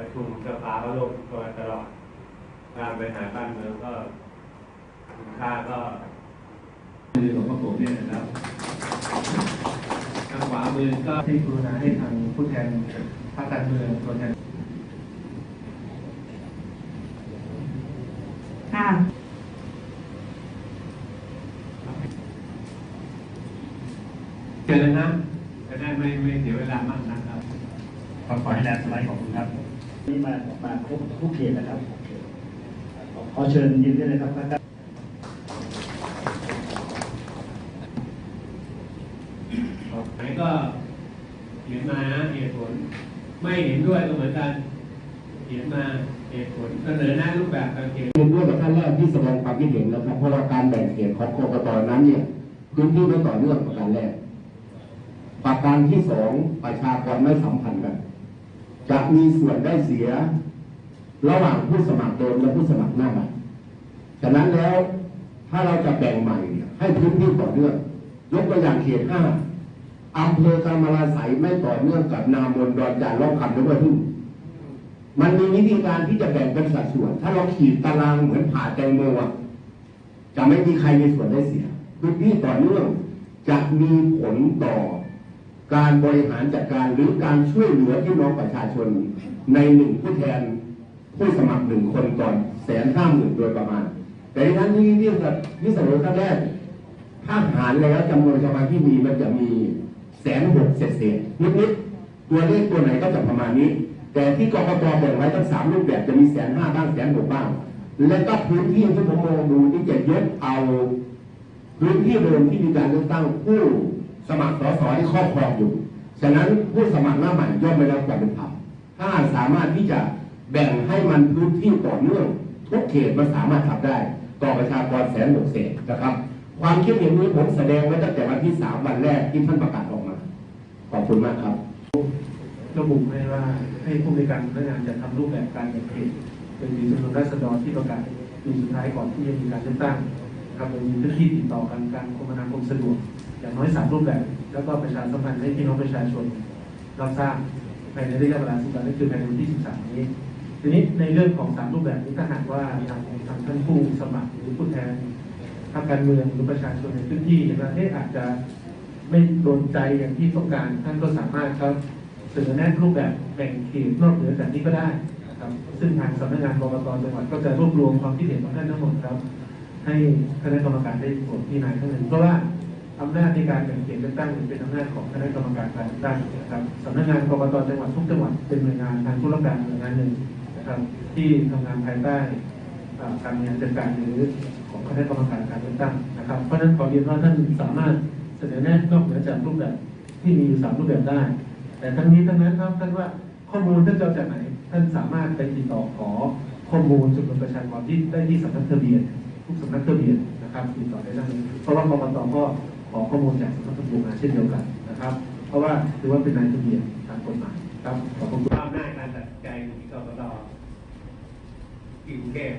ประชุมสภาก็ลงตัวตลอดการบริหารบ้านเมืองก็คุณค่าก็มือของพระผมเนี่ยนะครับทางขวามือก็ที่กรุณาให้ทางผู้แทนภาคการเมืองตัวแทนค่ะเจอแล้วนะจะได้ไม่ไม่เสียเวลามากนะครับขอขอให้แลนด์สไลด์ของคุณครับ นี่มามาครบทุกเขตนะครับ ขอเชิญยืนได้เลยครับท่านไหนก็เขียนมานะเหตุผล ไม่เห็นด้วยก็เหมือนกันเขียนมาเหตุผลเสนอหน้ารูปแบบการเขียนเห็นด้วยกับท่านแรกที่แสดงความคิดเห็นแล้วครับเพราะว่าการแบ่งเขตของกกตนั้นเนี่ยพื้นที่ไม่ต่อเนื่องประการแรกประการที่สองประชากรไม่สัมพันธ์กัน จะมีส่วนได้เสีย ระหว่างผู้สมัครเดิมและผู้สมัครหน้าใหม่ฉะนั้นแล้วถ้าเราจะแบ่งใหม่เนี่ยให้พื้นที่ต่อเนื่องยกตัวอย่างเขตห้าอำเภอกำมะลาไสยไม่ต่อเนื่องกับนามนดอนจานร่องคำและห้วยพึ่งมันมีวิธีการที่จะแบ่งเป็นสัดส่วน ถ้าเราขีดตารางเหมือนผ่าแตงโมจะไม่มีใครมีส่วนได้เสียพื้นที่ต่อเนื่องจะมีผลต่อ การบริหารจัดการหรือการช่วยเหลือพี่น้องประชาชนในหนึ่งผู้แทนผู้สมัครหนึ่งคนต่อนแสนห้าหมื่นโดยประมาณ แต่ที่ท่านที่เรียกกับที่สนอครั้งแรกถ้าหารแล้วจำนวนชาวบ้านที่มีมันจะมีแสนหกเศษเศษๆนิดๆตัวเลขตัวไหนก็จะประมาณนี้ แต่ที่กรกตแบ่งไว้ทั้งสามรูปแบบจะมีแสนห้าบ้างแสนหกบ้าง และก็พื้นที่ที่ผมมองดูที่จะยกเอา พื้นที่เดิมที่มีการเลือกตั้งผู้ สมัครสสที่ครอบครองอยู่ ฉะนั้นผู้สมัครหน้าใหม่ย่อมไม่รับความเป็นธรรมถ้าสามารถที่จะแบ่งให้มันพื้นที่ต่อเนื่องทุกเขตมันสามารถทำได้ ต่อประชากรแสนหกเศษนะครับ ความคิดเห็นนี้ผมแสดงไว้ตั้งแต่วันที่สามวันแรกที่ท่านประกาศออกมา ขอบคุณมากครับ ระบุไว้ว่าให้ผู้ในการพนักงานจะทำรูปแบบการแบ่งเขตเป็นมีจำนวนราษฎรที่ประกาศปีสุดท้ายก่อนที่จะมีการเลือกตั้งครับโดยมีพื้นที่ติดต่อกันการคมนาคมสะดวก อย่างน้อยสามรูปแบบ แล้วก็ประชาสัมพันธ์ให้พี่น้องประชาชนรับทราบภายในระยะเวลาสิบวันนั่นคือภายในวันที่13นี้ ทีนี้ในเรื่องของสามรูปแบบนี้ถ้าหากว่าทางทางท่านผู้สมัครหรือผู้แทนทางการเมืองหรือประชาชนในพื้นที่เห็นว่าเอ๊ะอาจจะไม่โดนใจอย่างที่ต้องการ ท่านก็สามารถครับเสนอแนะรูปแบบแบ่งเขตนอกเหนือจากนี้ก็ได้นะครับซึ่งทางสำนักงานกรกตจังหวัดก็จะรวบรวมความคิดเห็นของท่านทั้งหมดครับ ให้คณะกรรมการได้โปรดพิจารณาทั้งนั้นเพราะว่า อำนาจในการแบ่งเขตเลือกตั้งเป็นอำนาจของคณะกรรมการการเลือกตั้งนะครับสำนักงานกรกตจังหวัดทุกจังหวัดเป็นหน่วยงานทางธุรการหน่วยงานหนึ่งนะครับที่ทำงานภายใต้การบริหารจัดการหรือของคณะกรรมการการเลือกตั้งนะครับเพราะฉะนั้นขอเรียนว่าท่านสามารถเสนอแนะนอกเหนือจากรูปแบบที่มีอยู่สามรูปแบบได้ แต่ทั้งนี้ทั้งนั้นครับท่านว่าข้อมูลท่านจะจากไหน ท่านสามารถไปติดต่อขอข้อมูลจำนวนประชากรที่ได้ที่สำนักทะเบียนทุกสำนักทะเบียนนะครับติดต่อได้ทั้งนี้เพราะว่ากรกตก็ ขอข้อมูลจากสำนักทะเบียนเช่นเดียวกันนะครับ เพราะว่าถือว่าเป็นนายทะเบียนตามกฎหมายครับขอบคุณภาพหน้าการตัดใจองกรกตอีกรุงเทพ